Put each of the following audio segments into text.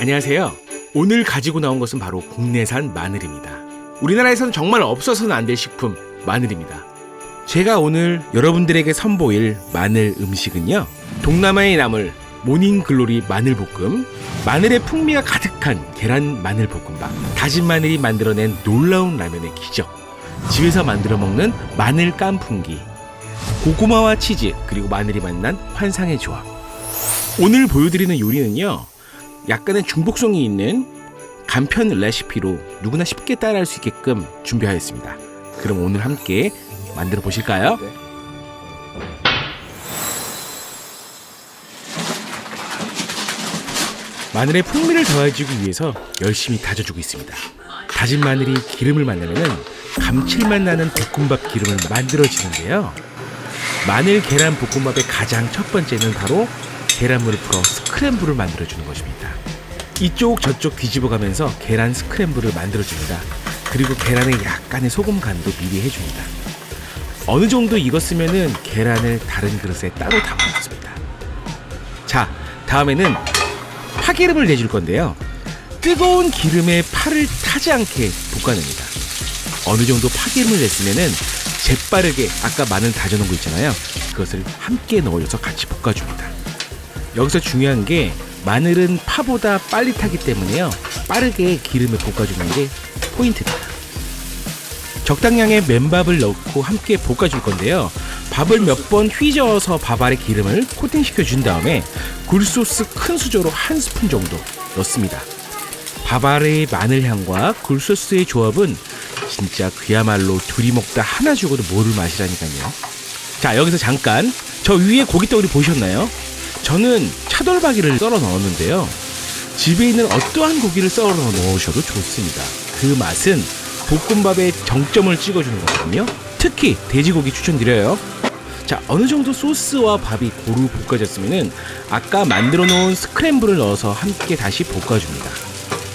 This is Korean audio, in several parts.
안녕하세요. 오늘 가지고 나온 것은 바로 국내산 마늘입니다. 우리나라에서는 정말 없어서는 안 될 식품 마늘입니다. 제가 오늘 여러분들에게 선보일 마늘 음식은요. 동남아의 나물 모닝글로리 마늘볶음, 마늘의 풍미가 가득한 계란 마늘볶음밥, 다진 마늘이 만들어낸 놀라운 라면의 기적, 집에서 만들어 먹는 마늘 깐풍기, 고구마와 치즈 그리고 마늘이 만난 환상의 조합. 오늘 보여드리는 요리는요. 약간의 중복성이 있는 간편 레시피로 누구나 쉽게 따라할 수 있게끔 준비하였습니다. 그럼 오늘 함께 만들어 보실까요? 네. 마늘의 풍미를 더해주기 위해서 열심히 다져주고 있습니다. 다진 마늘이 기름을 만나면 감칠맛 나는 볶음밥 기름을 만들어지는데요. 마늘 계란 볶음밥의 가장 첫 번째는 바로 계란물을 풀어 스크램블을 만들어주는 것입니다. 이쪽 저쪽 뒤집어가면서 계란 스크램블을 만들어줍니다. 그리고 계란에 약간의 소금 간도 미리 해줍니다. 어느 정도 익었으면은 계란을 다른 그릇에 따로 담아놓습니다. 자, 다음에는 파기름을 내줄 건데요. 뜨거운 기름에 파를 타지 않게 볶아냅니다. 어느 정도 파기름을 냈으면은 재빠르게 아까 마늘 다져놓은 거 있잖아요. 그것을 함께 넣어줘서 같이 볶아줍니다. 여기서 중요한 게 마늘은 파보다 빨리 타기 때문에요. 빠르게 기름에 볶아주는 게 포인트입니다. 적당량의 맨밥을 넣고 함께 볶아줄 건데요. 밥을 몇 번 휘저어서 밥 아래 기름을 코팅시켜 준 다음에 굴소스 큰 수저로 한 스푼 정도 넣습니다. 밥 아래의 마늘 향과 굴소스의 조합은 진짜 그야말로 둘이 먹다 하나 죽어도 모를 맛이라니까요. 자 여기서 잠깐 저 위에 고깃덩어리 보셨나요? 저는 차돌박이를 썰어 넣었는데요. 집에 있는 어떠한 고기를 썰어 넣으셔도 좋습니다. 그 맛은 볶음밥에 정점을 찍어주는 거거든요. 특히 돼지고기 추천드려요. 자, 어느 정도 소스와 밥이 고루 볶아졌으면은 아까 만들어 놓은 스크램블을 넣어서 함께 다시 볶아줍니다.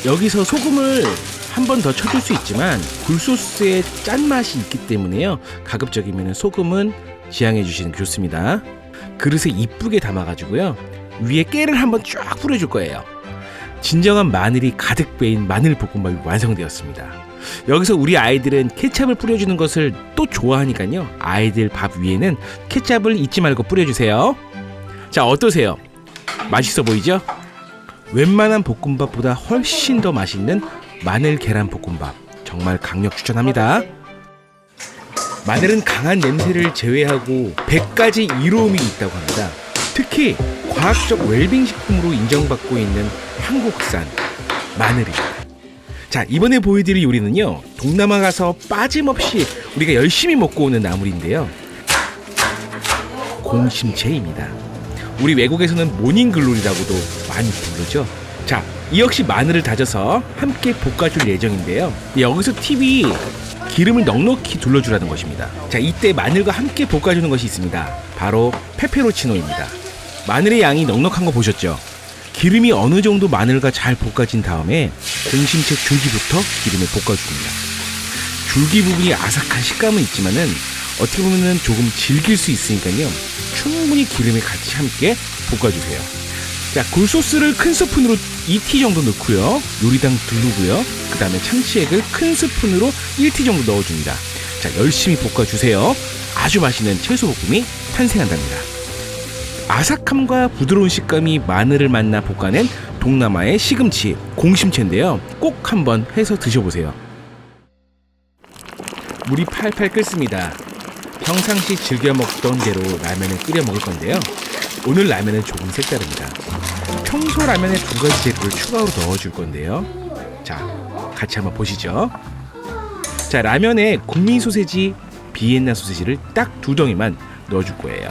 여기서 소금을 한 번 더 쳐줄 수 있지만 굴소스의 짠맛이 있기 때문에요. 가급적이면 소금은 지양해 주시는 게 좋습니다. 그릇에 이쁘게 담아가지고요. 위에 깨를 한번 쫙 뿌려줄 거예요. 진정한 마늘이 가득 베인 마늘 볶음밥이 완성되었습니다. 여기서 우리 아이들은 케찹을 뿌려주는 것을 또 좋아하니까요. 아이들 밥 위에는 케찹을 잊지 말고 뿌려주세요. 자, 어떠세요? 맛있어 보이죠? 웬만한 볶음밥보다 훨씬 더 맛있는 마늘 계란 볶음밥. 정말 강력 추천합니다. 마늘은 강한 냄새를 제외하고 100가지 이로움이 있다고 합니다. 특히 과학적 웰빙 식품으로 인정받고 있는 한국산 마늘입니다. 자, 이번에 보여드릴 요리는요. 동남아 가서 빠짐없이 우리가 열심히 먹고 오는 나물인데요. 공심채입니다. 우리 외국에서는 모닝글로리라고도 많이 부르죠. 자, 이 역시 마늘을 다져서 함께 볶아줄 예정인데요. 여기서 팁이 기름을 넉넉히 둘러주라는 것입니다. 자, 이때 마늘과 함께 볶아주는 것이 있습니다. 바로 페페로치노입니다. 마늘의 양이 넉넉한 거 보셨죠? 기름이 어느 정도 마늘과 잘 볶아진 다음에 공심채 줄기부터 기름에 볶아줍니다. 줄기 부분이 아삭한 식감은 있지만은 어떻게 보면은 조금 질길 수 있으니까요. 충분히 기름에 같이 함께 볶아주세요. 자, 굴소스를 큰 스푼으로 2티 정도 넣고요. 요리당 두르고요. 그 다음에 참치액을 큰 스푼으로 1티 정도 넣어줍니다. 자, 열심히 볶아주세요. 아주 맛있는 채소볶음이 탄생한답니다. 아삭함과 부드러운 식감이 마늘을 만나 볶아낸 동남아의 시금치 공심채인데요. 꼭 한번 해서 드셔보세요. 물이 팔팔 끓습니다. 평상시 즐겨 먹던 대로 라면을 끓여 먹을 건데요. 오늘 라면은 조금 색다릅니다. 평소 라면에 두 가지 재료를 추가로 넣어줄 건데요. 자, 같이 한번 보시죠. 자, 라면에 국민 소세지, 비엔나 소세지를 딱 두 덩이만 넣어줄 거예요.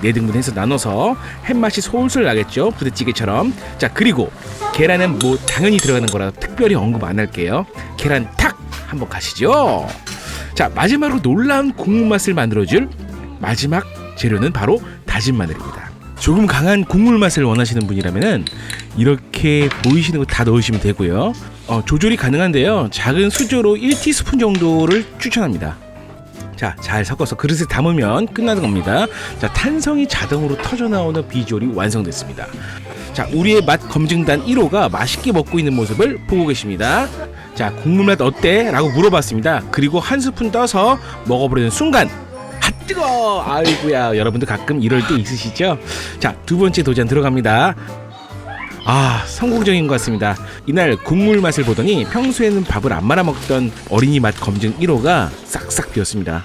네 등분 해서 나눠서 햇맛이 솔솔 나겠죠 부대찌개처럼 자 그리고 계란은 뭐 당연히 들어가는 거라 특별히 언급 안 할게요 계란 탁 한번 가시죠 자 마지막으로 놀라운 국물 맛을 만들어줄 마지막 재료는 바로 다진 마늘입니다 조금 강한 국물 맛을 원하시는 분이라면은 이렇게 보이시는 거 다 넣으시면 되고요 어, 조절이 가능한데요 작은 수저로 1티스푼 정도를 추천합니다 자, 잘 섞어서 그릇에 담으면 끝나는 겁니다. 자, 탄성이 자동으로 터져 나오는 비주얼이 완성됐습니다. 자, 우리의 맛 검증단 1호가 맛있게 먹고 있는 모습을 보고 계십니다. 자, 국물 맛 어때? 라고 물어봤습니다. 그리고 한 스푼 떠서 먹어보려는 순간 아 뜨거! 아이고야 여러분들 가끔 이럴 때 있으시죠? 자, 두 번째 도전 들어갑니다. 아 성공적인 것 같습니다 이날 국물 맛을 보더니 평소에는 밥을 안 말아 먹던 어린이 맛 검증 1호가 싹싹 비었습니다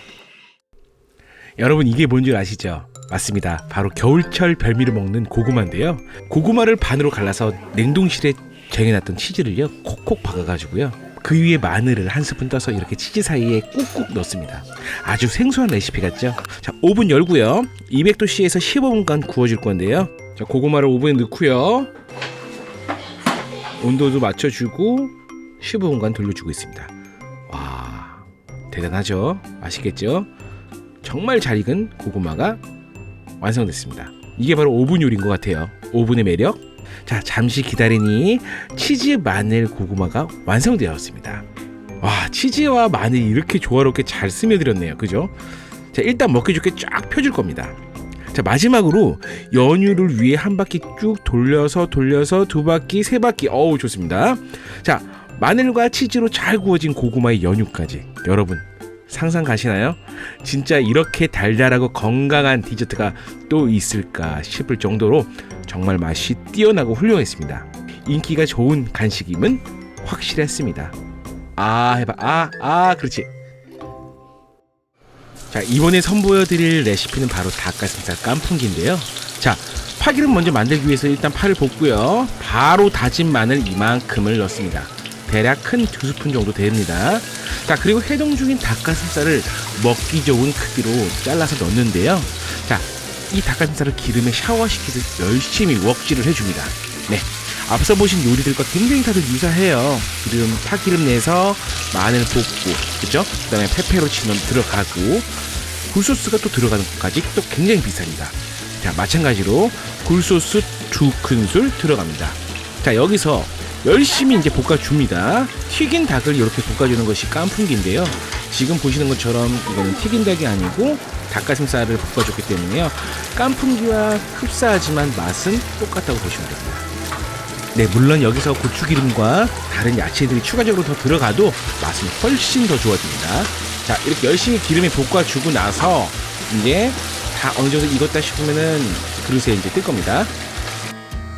여러분 이게 뭔 줄 아시죠? 맞습니다 바로 겨울철 별미를 먹는 고구마인데요 고구마를 반으로 갈라서 냉동실에 쟁여놨던 치즈를요 콕콕 박아가지고요 그 위에 마늘을 한 스푼 떠서 이렇게 치즈 사이에 꾹꾹 넣습니다 아주 생소한 레시피 같죠? 자 오븐 열고요 200도씨에서 15분간 구워줄 건데요 자 고구마를 오븐에 넣고요 온도도 맞춰주고 15분간 돌려주고 있습니다. 와 대단하죠? 맛있겠죠? 정말 잘 익은 고구마가 완성됐습니다. 이게 바로 오븐 요리인 것 같아요. 오븐의 매력. 자 잠시 기다리니 치즈 마늘 고구마가 완성되었습니다. 와 치즈와 마늘이 이렇게 조화롭게 잘 스며들었네요. 그죠? 자 일단 먹기 좋게 쫙 펴줄 겁니다. 자 마지막으로 연유를 위에 한 바퀴 쭉 돌려서 돌려서 두 바퀴 세 바퀴 어우 좋습니다 자 마늘과 치즈로 잘 구워진 고구마의 연유까지 여러분 상상 가시나요? 진짜 이렇게 달달하고 건강한 디저트가 또 있을까 싶을 정도로 정말 맛이 뛰어나고 훌륭했습니다. 인기가 좋은 간식임은 확실했습니다. 아 해봐. 아아 그렇지. 자 이번에 선보여드릴 레시피는 바로 닭가슴살 깐풍기인데요. 자 파기름 먼저 만들기 위해서 일단 파를 볶고요. 바로 다진 마늘 이만큼을 넣습니다 대략 큰 두 스푼 정도 됩니다. 자 그리고 해동 중인 닭가슴살을 먹기 좋은 크기로 잘라서 넣는데요. 자 이 닭가슴살을 기름에 샤워시키듯 열심히 웍질을 해줍니다. 네 앞서 보신 요리들과 굉장히 다들 유사해요. 기름 파기름 내서 마늘 볶고 그죠 그 다음에 페페로치노 들어가고 굴소스가 또 들어가는 것까지 또 굉장히 비쌉니다. 자, 마찬가지로 굴소스 두 큰술 들어갑니다. 자, 여기서 열심히 이제 볶아줍니다. 튀긴 닭을 이렇게 볶아주는 것이 깐풍기인데요. 지금 보시는 것처럼 이거는 튀긴 닭이 아니고 닭가슴살을 볶아줬기 때문에요. 깐풍기와 흡사하지만 맛은 똑같다고 보시면 됩니다. 네, 물론 여기서 고추기름과 다른 야채들이 추가적으로 더 들어가도 맛은 훨씬 더 좋아집니다. 자, 이렇게 열심히 기름에 볶아주고 나서 이제 다 어느 정도 익었다 싶으면은 그릇에 이제 뜰 겁니다.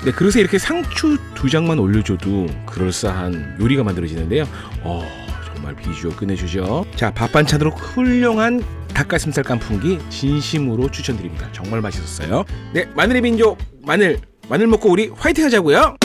네, 그릇에 이렇게 상추 두 장만 올려줘도 그럴싸한 요리가 만들어지는데요. 어, 정말 비주얼 끝내주죠. 자, 밥 반찬으로 훌륭한 닭가슴살 깐풍기 진심으로 추천드립니다. 정말 맛있었어요. 네, 마늘의 민족 마늘 마늘 먹고 우리 화이팅 하자고요.